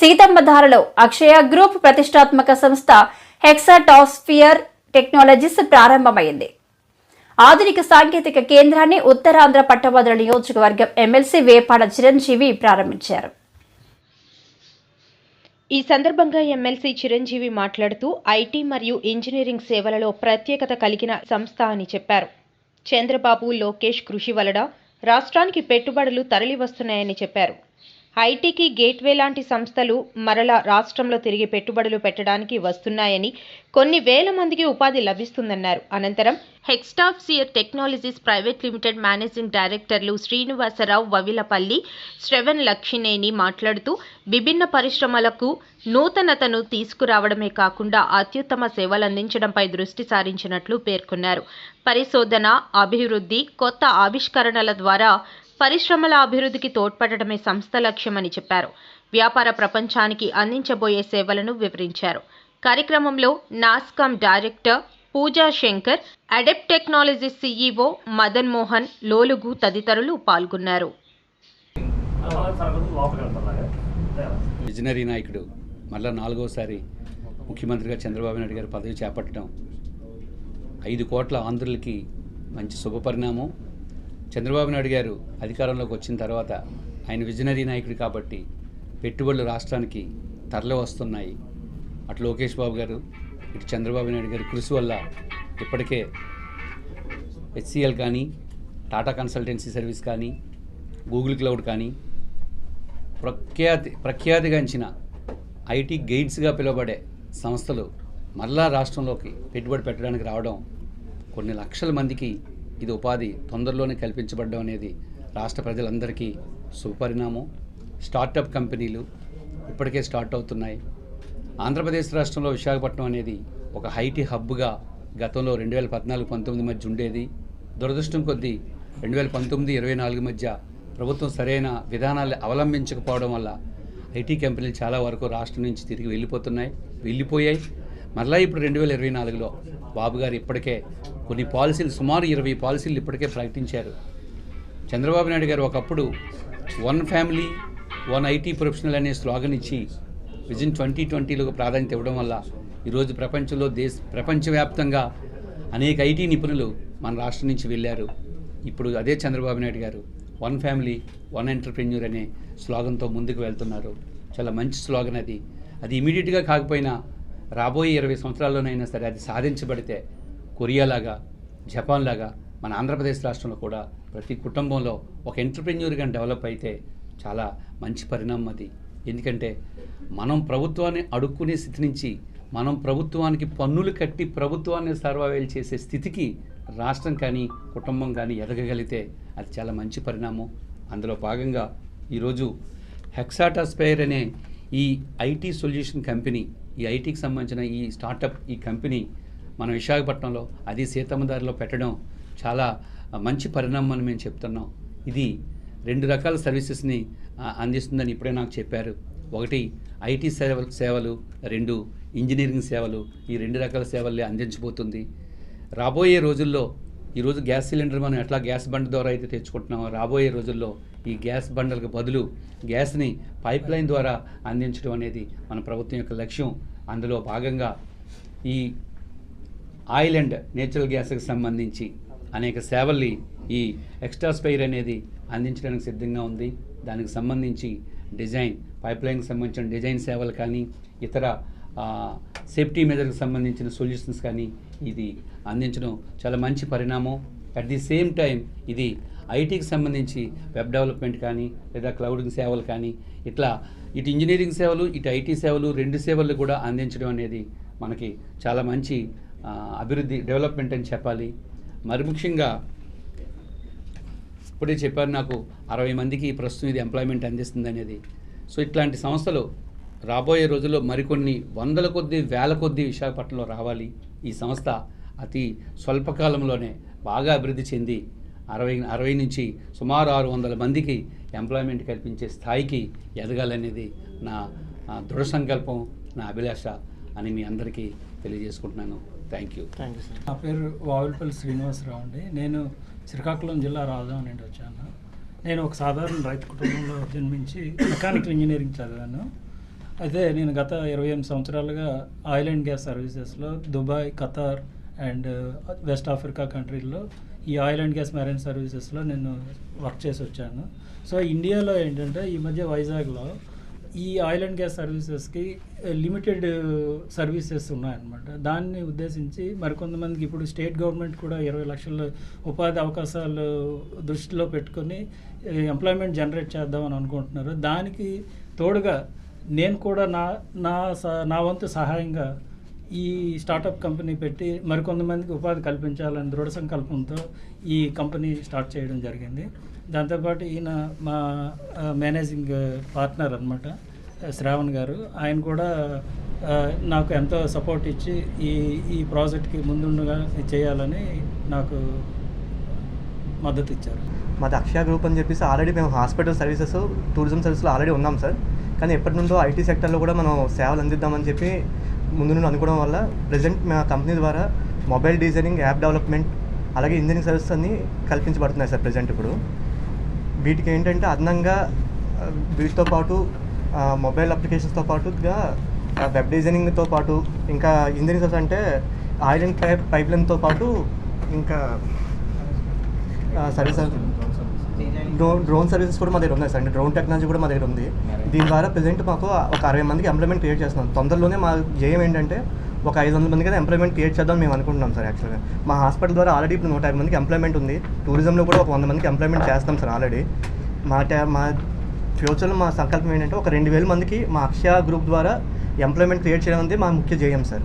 సీతమ్మధారలో అక్షయ group ప్రతిష్టాత్మక సంస్థ హెక్సాటాస్ఫియర్ technologies ప్రారంభమైంది. ఆధునిక సాంకేతిక కేంద్రాన్ని ఉత్తరాంధ్ర పట్టభద్రుల నియోజకవర్గం ఎమ్మెల్సీ వేపాడ చిరంజీవి ప్రారంభించారు. ఈ సందర్భంగా ఎమ్మెల్సీ చిరంజీవి మాట్లాడుతూ ఐటీ మరియు ఇంజనీరింగ్ సేవలలో ప్రత్యేకత కలిగిన సంస్థ అని చెప్పారు. చంద్రబాబు లోకేష్ కృషి వలన రాష్ట్రానికి పెట్టుబడులు తరలి వస్తున్నాయని చెప్పారు. ఐటీకి గేట్వే లాంటి సంస్థలు మరలా రాష్ట్రంలో తిరిగి పెట్టుబడులు పెట్టడానికి వస్తున్నాయని కొన్ని వేల మందికి ఉపాధి లభిస్తుందన్నారు. అనంతరం హెక్స్టాఫ్ సియర్ టెక్నాలజీస్ ప్రైవేట్ లిమిటెడ్ మేనేజింగ్ డైరెక్టర్లు శ్రీనివాసరావు వవిలపల్లి శ్రవణ్ లక్ష్మినేని మాట్లాడుతూ విభిన్న పరిశ్రమలకు నూతనతను తీసుకురావడమే కాకుండా అత్యుత్తమ సేవలందించడంపై దృష్టి సారించినట్లు పేర్కొన్నారు. పరిశోధన అభివృద్ధి కొత్త ఆవిష్కరణల ద్వారా పరిశ్రమల అభివృద్ధికి తోడ్పడటమే సంస్థ లక్ష్యమని చెప్పారు. వ్యాపార ప్రపంచానికి అందించబోయే సేవలను వివరించారు. కార్యక్రమంలో NASSCOM director Pooja Shankar Adept technology CEO Madan Mohan Lolugu తదితరులు పాల్గొన్నారు. విజనరీ నాయకుడు మళ్ళా నాలుగోసారి ముఖ్యమంత్రిగా చంద్రబాబు నాయుడు గారు పదవి చేపట్టడం ఐదు కోట్ల ఆంధ్రులకి మంచి శుభపరిణామం. చంద్రబాబు నాయుడు గారు అధికారంలోకి వచ్చిన తర్వాత ఆయన విజనరీ నాయకుడు కాబట్టి పెట్టుబడులు రాష్ట్రానికి తరలి వస్తున్నాయి. అటు లోకేష్ బాబు గారు ఇటు చంద్రబాబు నాయుడు గారి కృషి వల్ల ఇప్పటికే హెచ్సిఎల్ కానీ టాటా కన్సల్టెన్సీ సర్వీస్ కానీ గూగుల్ క్లౌడ్ కానీ ప్రఖ్యాతి ప్రఖ్యాతిగాంచిన ఐటీ గైడ్స్గా పిలువబడే సంస్థలు మరలా రాష్ట్రంలోకి పెట్టుబడి పెట్టడానికి రావడం కొన్ని లక్షల మందికి ఇది ఉపాధి తొందరలోనే కల్పించబడడం అనేది రాష్ట్ర ప్రజలందరికీ సుపరిణామం. స్టార్టప్ కంపెనీలు ఇప్పటికే స్టార్ట్ అవుతున్నాయి. ఆంధ్రప్రదేశ్ రాష్ట్రంలో విశాఖపట్నం అనేది ఒక హైటీ హబ్గా గతంలో రెండు వేల పద్నాలుగు పంతొమ్మిది మధ్య ఉండేది. దురదృష్టం కొద్దీ రెండు వేల పంతొమ్మిది ఇరవై నాలుగు మధ్య ప్రభుత్వం సరైన విధానాలు అవలంబించకపోవడం వల్ల ఐటీ కంపెనీలు చాలా వరకు రాష్ట్రం నుంచి తిరిగి వెళ్ళిపోతున్నాయి. వెళ్ళిపోయాయి. మరలా ఇప్పుడు రెండు వేల ఇరవై నాలుగులో బాబు గారు ఇప్పటికే కొన్ని పాలసీలు సుమారు ఇరవై పాలసీలు ఇప్పటికే ప్రకటించారు. చంద్రబాబు నాయుడు గారు ఒకప్పుడు one family one IT professional అనే స్లోగన్ ఇచ్చి విజన్ ట్వంటీ ట్వంటీలో ప్రాధాన్యత ఇవ్వడం వల్ల ఈరోజు ప్రపంచంలో దేశ ప్రపంచవ్యాప్తంగా అనేక ఐటీ నిపుణులు మన రాష్ట్రం నుంచి వెళ్ళారు. ఇప్పుడు అదే చంద్రబాబు నాయుడు గారు వన్ ఫ్యామిలీ వన్ ఎంటర్ప్రెన్యూర్ అనే స్లోగన్తో ముందుకు వెళ్తున్నారు. చాలా మంచి స్లోగన్ అది. అది ఇమీడియట్గా కాకపోయినా రాబోయే ఇరవై సంవత్సరాల్లోనైనా సరే అది సాధించబడితే కొరియా లాగా జపాన్ లాగా మన ఆంధ్రప్రదేశ్ రాష్ట్రంలో కూడా ప్రతి కుటుంబంలో ఒక ఎంటర్ప్రెన్యూర్గా డెవలప్ అయితే చాలా మంచి పరిణామం అది. ఎందుకంటే మనం ప్రభుత్వాన్ని అడుక్కునే స్థితి నుంచి మనం ప్రభుత్వానికి పన్నులు కట్టి ప్రభుత్వాన్ని సర్వైవల్ చేసే స్థితికి రాష్ట్రం కానీ కుటుంబం కానీ ఎదగగలిగితే అది చాలా మంచి పరిణామం. అందులో భాగంగా ఈరోజు హెక్సాటాస్పైర్ అనే ఈ ఐటీ సొల్యూషన్ కంపెనీ ఈ ఐటీకి సంబంధించిన ఈ స్టార్టప్ ఈ కంపెనీ మన విశాఖపట్నంలో అది సీతమ్మదారిలో పెట్టడం చాలా మంచి పరిణామం అని మేము చెప్తున్నాం. ఇది రెండు రకాల సర్వీసెస్ని అందిస్తుందని ఇప్పుడే నాకు చెప్పారు. ఒకటి ఐటీ సేవలు సేవలు రెండు ఇంజనీరింగ్ సేవలు ఈ రెండు రకాల సేవల్ని అందించబోతుంది. రాబోయే రోజుల్లో ఈరోజు గ్యాస్ సిలిండర్ మనం ఎట్లా గ్యాస్ బండ్ ద్వారా అయితే తెచ్చుకుంటున్నామో రాబోయే రోజుల్లో ఈ గ్యాస్ బండలకు బదులు గ్యాస్ని పైప్ లైన్ ద్వారా అందించడం అనేది మన ప్రభుత్వం యొక్క లక్ష్యం. అందులో భాగంగా ఈ ఆయిల్ అండ్ నేచురల్ గ్యాస్కి సంబంధించి అనేక సేవల్ని ఈ ఎక్స్ట్రా స్పైర్ అనేది అందించడానికి సిద్ధంగా ఉంది. దానికి సంబంధించి డిజైన్ పైప్ లైన్కి సంబంధించిన డిజైన్ సేవలు కానీ ఇతర సేఫ్టీ మెజర్కి సంబంధించిన సొల్యూషన్స్ కానీ ఇది అందించడం చాలా మంచి పరిణామం. అట్ ది సేమ్ టైం ఇది ఐటీకి సంబంధించి వెబ్ డెవలప్మెంట్ కానీ లేదా క్లౌడింగ్ సేవలు కానీ ఇట్లా ఇటు ఇంజనీరింగ్ సేవలు ఇటు ఐటీ సేవలు రెండు సేవలు కూడా అందించడం అనేది మనకి చాలా మంచి అభివృద్ధి డెవలప్మెంట్ అని చెప్పాలి. మరి ముఖ్యంగా ఇప్పుడే చెప్పారు నాకు అరవై మందికి ప్రస్తుతం ఇది ఎంప్లాయ్మెంట్ అందిస్తుంది అనేది. సో ఇట్లాంటి సంస్థలు రాబోయే రోజుల్లో మరికొన్ని వందల కొద్దీ వేల కొద్దీ విశాఖపట్నంలో రావాలి ఈ సంస్థ అతి స్వల్పకాలంలోనే బాగా అభివృద్ధి చెంది అరవై అరవై నుంచి సుమారు ఆరు వందల మందికి ఎంప్లాయ్మెంట్ కల్పించే స్థాయికి ఎదగాలనేది నా దృఢ సంకల్పం నా అభిలాష అని మీ అందరికీ తెలియజేసుకుంటున్నాను. Thank you. Thank you sir. నా పేరు వావులపల్లి శ్రీనివాసరావు అండి. నేను శ్రీకాకుళం జిల్లా రాజధాని నుండి వచ్చాను. నేను ఒక సాధారణ రైతు కుటుంబంలో జన్మించి మెకానికల్ ఇంజనీరింగ్ చదివాను. అయితే నేను గత ఇరవై ఎనిమిది సంవత్సరాలుగా ఆయిల్ అండ్ గ్యాస్ సర్వీసెస్లో Dubai Qatar and uh, west Africa కంట్రీల్లో ఈ ఆయిల్ అండ్ గ్యాస్ మెరైన్ సర్వీసెస్లో నేను వర్క్ చేసి వచ్చాను. సో ఇండియాలో ఏంటంటే ఈ మధ్య వైజాగ్లో ఈ ఆయిల్ అండ్ గ్యాస్ సర్వీసెస్కి uh, లిమిటెడ్ uh, సర్వీసెస్ ఉన్నాయన్నమాట. దాన్ని ఉద్దేశించి మరికొంతమందికి ఇప్పుడు స్టేట్ గవర్నమెంట్ కూడా ఇరవై లక్షల ఉపాధి అవకాశాలు దృష్టిలో పెట్టుకొని ఎంప్లాయ్మెంట్ జనరేట్ చేద్దామని అనుకుంటున్నారు. దానికి తోడుగా నేను కూడా నా నా నా వంతు సహాయంగా ఈ స్టార్టప్ కంపెనీ పెట్టి మరికొంతమందికి ఉపాధి కల్పించాలని దృఢ సంకల్పంతో ఈ కంపెనీ స్టార్ట్ చేయడం జరిగింది. దాంతోపాటు ఈయన మా మేనేజింగ్ పార్ట్నర్ అనమాట శ్రావణ్ గారు. ఆయన కూడా నాకు ఎంతో సపోర్ట్ ఇచ్చి ఈ ఈ ప్రాజెక్ట్కి ముందుండగా చేయాలని నాకు మద్దతు ఇచ్చారు. మాది అక్షయ గ్రూప్ అని చెప్పేసి ఆల్రెడీ మేము హాస్పిటల్ సర్వీసెస్ టూరిజం సర్వీస్లో ఆల్రెడీ ఉన్నాం సార్. కానీ ఎప్పటి నుండో ఐటీ సెక్టర్లో కూడా మనం సేవలు అందిద్దామని చెప్పి ముందు నుండి అనుకోవడం వల్ల ప్రజెంట్ మా కంపెనీ ద్వారా మొబైల్ డిజైనింగ్ యాప్ డెవలప్మెంట్ అలాగే ఇంజనీరింగ్ సర్వీసెస్ అన్నీ కల్పించబడుతున్నాయి సార్ ప్రజెంట్ ఇప్పుడు. వీటికి ఏంటంటే అదనంగా వీటితో పాటు మొబైల్ అప్లికేషన్స్తో పాటుగా వెబ్ డిజైనింగ్తో పాటు ఇంకా ఇంజనీరింగ్ సర్వీస్ అంటే ఆయిల్ అండ్ పైప్ పైప్ లైన్తో పాటు ఇంకా సర్వీస్ డ్రోన్ డ్రోన్ సర్వీసెస్ కూడా మా దగ్గర ఉన్నాయి సార్. అంటే డ్రోన్ టెక్నాలజీ కూడా మా దగ్గర ఉంది. దీని ద్వారా ప్రజెంట్ మాకు ఒక అరవై మందికి ఎంప్లాయ్మెంట్ క్రియేట్ చేస్తున్నాం. తొందరలోనే మా జయం ఏంటంటే ఒక ఐదు వందల మందికి ఎంప్లాయ్మెంట్ క్రియేట్ చేద్దాం మేము అనుకుంటున్నాం సార్ యాక్చువల్గా మా హాస్పిటల్ ద్వారా ఆల్రెడీ ఇప్పుడు నూట యాభై మందికి ఎంప్లాయ్మెంట్ ఉంది. టూరిజంలో కూడా ఒక వంద మందికి ఎంప్లాయ్మెంట్ చేస్తాం సార్ ఆల్రెడీ. మా టా మా ఫ్యూచర్లో మా సంకల్పం ఏంటంటే ఒక రెండు వేల మందికి మా అక్షయ గ్రూప్ ద్వారా ఎంప్లాయ్మెంట్ క్రియేట్ చేయడం అనేది మా ముఖ్య జయం సార్.